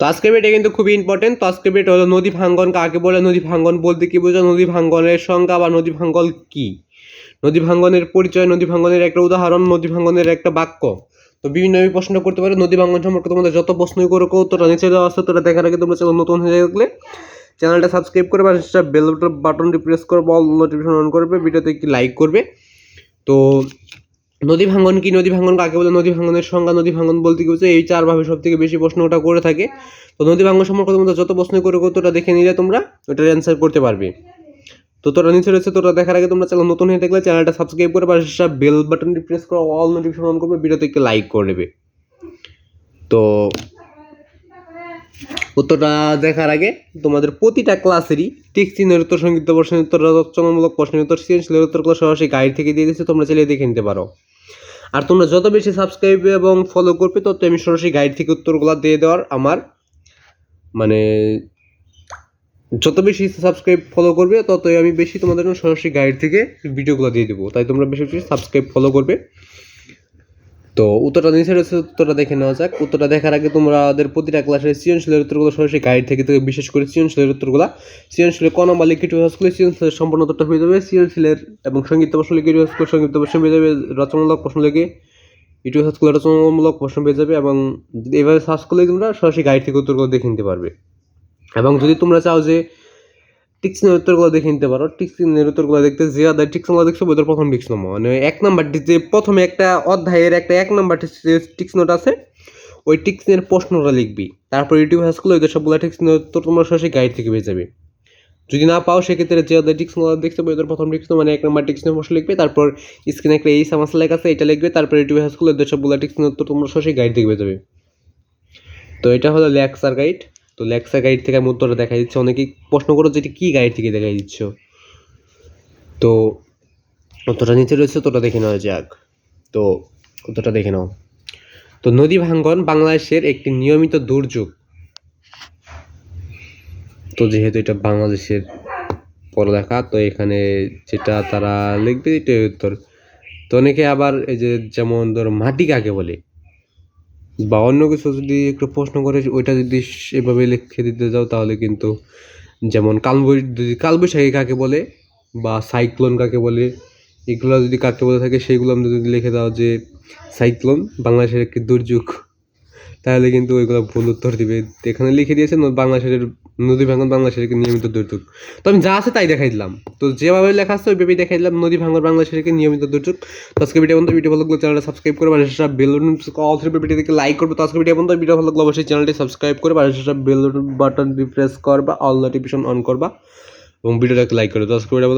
তো আজকের ভিডিও কিন্তু খুবই ইম্পর্টেন্ট তো আজকের ভিডিও হলো নদী ভাঙ্গন। কাকে বলে নদী ভাঙ্গন? বলতে কি বোঝো নদী ভাঙ্গনের সংজ্ঞা বা নদী ভাঙ্গন কি? নদী ভাঙ্গনের পরিচয়, নদী ভাঙ্গনের একটা উদাহরণ, নদী ভাঙ্গনের একটা বাক্য। তো বিভিন্ন আমি প্রশ্ন করতে পারো, নদী ভাঙ্গন সম্পর্কে তোমাদের যত প্রশ্নই করো উত্তরটা নিচে দেওয়া আছে, তোরা দেখার আগে তোমরা চ্যানেল নতুন হয়ে গেলে চ্যানেলটা সাবস্ক্রাইব করবে, আর সেটা বেল বাটনটি প্রেস করবে অল নোটিফিকেশন অন করবে, ভিডিওতে একটি লাইক করবে। তো নদী ভাঙ্গন কি নদী ভাঙ্গন, কাকে বলে নদী ভাঙ্গনের সংজ্ঞা, নদী ভাঙ্গন বলতে কি এই চারভাবে সব থেকে বেশি প্রশ্ন ওটা করে থাকে। তো নদী ভাঙ্গন সম্পর্কে তোমরা যত প্রশ্ন করে তোরা দেখে নিলে তোমরা ওটার অ্যান্সার করতে পারবে। তো তোরা নিচে রয়েছে, তোরা দেখার আগে তোমরা চ্যানেল নতুন হয়ে থাকলে চ্যানেলটা সাবস্ক্রাইব করে পাশে সেটা বেল বাটনটি প্রেস করে অল নোটিফিকেশন অন করবে ভিডিওতে একটু লাইক করে দেবে তো উত্তরটা দেখার আগে তোমাদের প্রতিটা ক্লাসেরই ঠিক চিহ্নের উত্তর সংগীত প্রশ্নের উত্তর, রচনামূলক প্রশ্নের উত্তর, সৃজনশীলের উত্তরগুলো সরাসরি গাইড থেকে দিয়ে দিচ্ছে তোমরা চাইলে দেখে নিতে পারো। আর তোমরা যত বেশি সাবস্ক্রাইব এবং ফলো করবে, তত আমি সরাসরি গাইড থেকে উত্তরগুলো দিয়ে দেওয়ার আমার মানে যত বেশি সাবস্ক্রাইব ফলো করবে, ততই আমি বেশি তোমাদের সরাসরি গাইড থেকে ভিডিওগুলো দিয়ে দেবো। তাই তোমরা বেশি বেশি সাবস্ক্রাইব ফলো করবে। তো উত্তরটা নিচে রয়েছে, উত্তরটা দেখে নেওয়া যাক। উত্তরটা দেখার আগে তোমরা তোমাদের প্রতিটা ক্লাসের সৃজনশীলের উত্তরগুলো সরাসরি গাইড থেকে থেকে বিশেষ করে সৃজনশীলের উত্তরগুলো। সৃজনশীলের ক নম্বর লিখিত স্কুলে সৃজনশীলের সম্পূর্ণ উত্তরটা হয়ে যাবে। সৃজনশীলের এবং সংগীত প্রশ্ন লিখিত স্কুল সংগীত প্রশ্ন পেয়ে যাবে। রচনামূলক প্রশ্ন লিখে ইউটিউব স্কুলের রচনামূলক প্রশ্ন পেয়ে যাবে এবং এভাবে সার্চ করলে তোমরা সরাসরি গাইড থেকে উত্তরগুলো দেখে নিতে পারবে। এবং যদি তোমরা চাও যে টিক্সনের উত্তরগুলো দেখে নিতে পারো। টিক্সনের উত্তরগুলো দেখতে যে আদায় টিক্সনগুলো দেখছ ওদের প্রথম টিক্স নম্বর মানে এক নাম্বারটি যে প্রথমে একটা অধ্যায়ের একটা এক নাম্বারটি যে টিক্স আছে, ওই টিক্সনের প্রশ্নটা লিখবি। তারপর ইউটিউব হাসগুলো ওদের সবগুলো টিক্সনের উত্তর তোমরা সরাসরি গাইড থেকে পেয়ে যাবে। যদি না পাও, সেক্ষেত্রে যে অধ্যায় টিক্সগুলো দেখছ ওদের প্রথম টিক্স মানে এক নাম্বার টিক্সনের প্রশ্ন লিখবে। তারপর স্ক্রিনে একটা এই সামাস লেখা আছে, এটা লিখবে। তারপর ইউটিউব হাসগুলো ওদের সবগুলো টিক্সনের উত্তর তোমরা সরাসরি গাইড থেকে পেয়ে যাবে। তো এটা হলো লেক্সার গাইড তো লেক্সা গাইড থেকে আমি উত্তরটা দেখা দিচ্ছে। অনেকেই প্রশ্ন করো যে এটা কী গাইড থেকে দেখাই দিচ্ছ। তো উত্তরটা নিচে রয়েছে তোটা দেখে নেওয়া যাক। তো উত্তরটা দেখে নাও। তো নদী ভাঙ্গন বাংলাদেশের একটি নিয়মিত দুর্যোগ। তো যেহেতু এটা বাংলাদেশের পড়ালেখা, তো এখানে যেটা তারা লিখবে এটাই উত্তর। তো অনেকে আবার এই যে যেমন ধর মাটি কাকে বলে বা অন্য কিছু যদি একটু প্রশ্ন করে ওইটা যদি এভাবে লিখে দিতে যাও, তাহলে কিন্তু যেমন কালবৈ যদি কালবৈশাখী কাকে বলে বা সাইক্লোন কাকে বলে, এগুলো যদি কাকে বলে থাকে, সেইগুলো আমরা যদি লিখে দাও যে সাইক্লোন বাংলাদেশের একটি দুর্যোগ। তাহলে কিন্তু ওইগুলো ভুল উত্তর দিবে। এখানে লিখে দিয়েছে বাংলাদেশের নদী ভাঙন বাংলাদেশের নিয়মিত দুর্যোগ। তো আমি যা আছে তাই দেখাই দিলাম। তো যেভাবে লেখা আছে, ওইভাবেই দেখাই দিলাম। নদী ভাঙন বাংলাদেশের নিয়মিত দুর্যোগ। তো আজকে ভিডিও বন্ধু। ভিডিও ভালো লাগলে চ্যানেলটা সাবস্ক্রাইব করে পাশে সেটা বেল অল থ্রি লাইক করবে। তো আজকে ভিডিও বন্ধু। ভিডিও ভালো লাগলে অবশ্যই চ্যানেলটি সাবস্ক্রাইব করে পাশে সেটা বেল বাটন প্রেস করবা। অল নোটিফিকেশন অন করবা। এবং ভিডিওটাকে লাইক করে তো আজকে ভিডিও